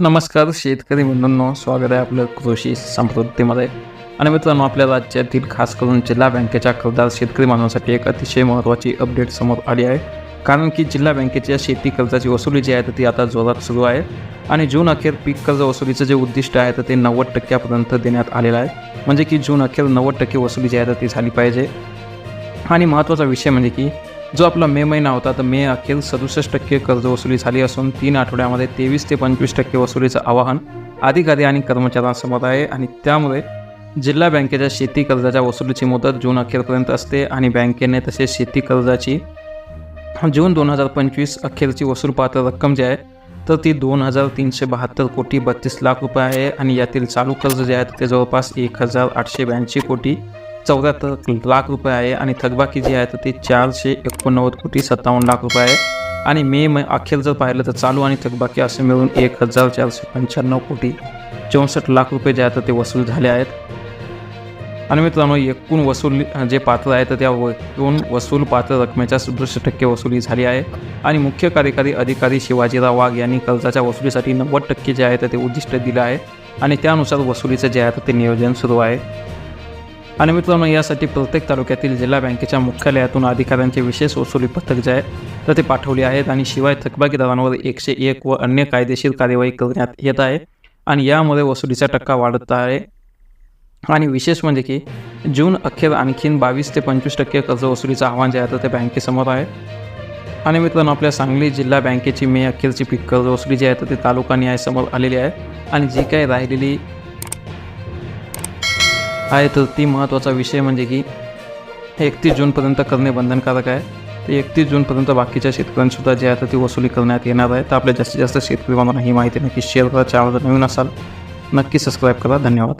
नमस्कार शेतकरी बंधूंनो स्वागत आहे आपलं कृषी समृद्धीमध्ये. आणि मित्रांनो आपल्या राज्यातील खास करून जिल्हा बँकेच्या कर्जदार शेतकरी मानवासाठी एक अतिशय महत्त्वाची अपडेट समोर आली आहे. कारण की जिल्हा बँकेच्या शेती कर्जाची वसुली जी आहे तर ती आता जोरात सुरू आहे. आणि जून अखेर पीक कर्ज वसुलीचं जे उद्दिष्ट आहे तर ते नव्वद टक्क्यापर्यंत देण्यात आलेलं आहे. म्हणजे की जून अखेर नव्वद टक्के वसुली जी आहे तर ती झाली पाहिजे. आणि महत्त्वाचा विषय म्हणजे की जो आपला मे महिना होता तर मे अखेर सदुसष्ट टक्के कर्ज वसुली झाली असून तीन आठवड्यामध्ये तेवीस ते पंचवीस टक्के वसुलीचं आवाहन अधिकारी आणि कर्मचाऱ्यांसमोर आहे आणि त्यामुळे जिल्हा बँकेच्या शेती कर्जाच्या वसुलीची मुदत जून अखेरपर्यंत असते आणि बँकेने तसेच शेती कर्जाची जून दोन हजार पंचवीस अखेरची वसूलपात्र रक्कम जी आहे तर ती दोन हजार तीनशे बहात्तर कोटी बत्तीस लाख रुपये आहे आणि यातील चालू कर्ज जे आहे ते जवळपास एक हजार आठशे ब्याऐंशी कोटी चौऱ्याहत्तर लाख रुपये आहे आणि थकबाकी जी आहे तर ती चारशे एकोणनव्वद कोटी सत्तावन्न लाख रुपये आहे. आणि मे म अखेर जर पाहिलं तर चालू आणि थकबाकी असे मिळून एक हजार चारशे पंच्याण्णव कोटी चौसष्ट लाख रुपये जे आहे तर ते वसूल झाले आहेत. आणि मित्रांनो एकूण वसूल जे पात्र आहे तर त्या एकूण वसूल पात्र रकमेच्या सदृश्य टक्के वसुली झाली आहे. आणि मुख्य कार्यकारी अधिकारी शिवाजीराव वाघ यांनी कर्जाच्या वसुलीसाठी नव्वद टक्के जे आहे तर ते उद्दिष्ट दिलं आहे. आणि त्यानुसार वसुलीचं जे आहे तर ते नियोजन सुरू आहे. आणि मित्रांनो यासाठी प्रत्येक तालुक्यातील जिल्हा बँकेच्या मुख्यालयातून अधिकाऱ्यांचे विशेष वसुली पथक जे आहे तर ते पाठवले आहेत आणि शिवाय थकबाकीदारांवर एकशे एक व अन्य कायदेशीर कार्यवाही करण्यात येत आहे आणि यामुळे वसुलीचा टक्का वाढत आहे. आणि विशेष म्हणजे की जून अखेर आणखीन बावीस ते पंचवीस टक्के कर्ज वसुलीचं आव्हान जे आहे तर ते बँकेसमोर आहे. आणि मित्रांनो आपल्या सांगली जिल्हा बँकेची मे अखेरची पीक कर्ज वसुली जी आहे तर ते तालुका न्यायासमोर आलेली आहे. आणि जी काही राहिलेली आहे तर ती महत्त्वाचा विषय म्हणजे की एकतीस जूनपर्यंत करणे बंधनकारक आहे. तर एकतीस जूनपर्यंत बाकीच्या शेतकऱ्यांसुद्धा जे आहे तर ती वसुली करण्यात येणार आहे. तर आपल्या जास्तीत जास्त शेतकरी बांधवांना ही माहिती नक्की शेअर करा. चॅनल नवीन असाल नक्की सबस्क्राईब करा. धन्यवाद.